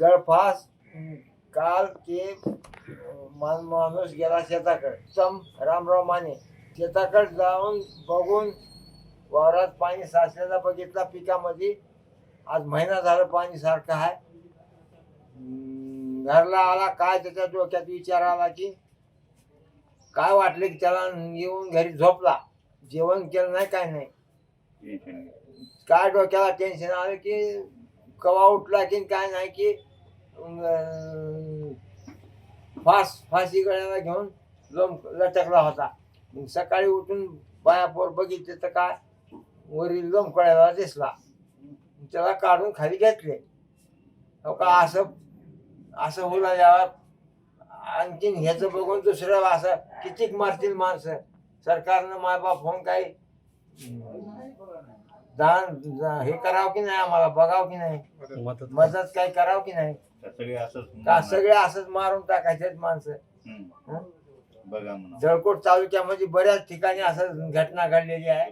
गळफास काल ते अं, मान- माणूस गेला शेताकडे. सम रामराव माने. शेताकडे जाऊन बघून वावरात पाणी साचलेला बघितला पिकामध्ये. आज महिना झालं पाणी सारखं आहे. घरला आला काय त्याच्या डोक्यात विचार आला की काय वाटलं की त्याला येऊन घरी झोपला. जेवण केलं नाही काय नाही. काय डोक्याला टेन्शन आलं की कवा उठला की काय नाही की फास फाशी गळ्याला घेऊन लोम लटकला होता. मग सकाळी उठून बायापोर बघितले तर काय वरील लोंबकळ्याला दिसला. त्याला काढून खाली घेतले. हो का असं असं बोलायला आणखीन ह्याचं बघून दुसरं असं कितीक मारतील माणसं. सरकारनं मायबाप होऊन काही दान हे करावं की नाही आम्हाला बघावं की नाही? मदत काही करावं की नाही? सगळे असंच का सगळे असंच मारून टाकायचे माणसं. हं? बघा जळकोट तालुक्यामध्ये बऱ्याच ठिकाणी असं घटना घडलेली आहे.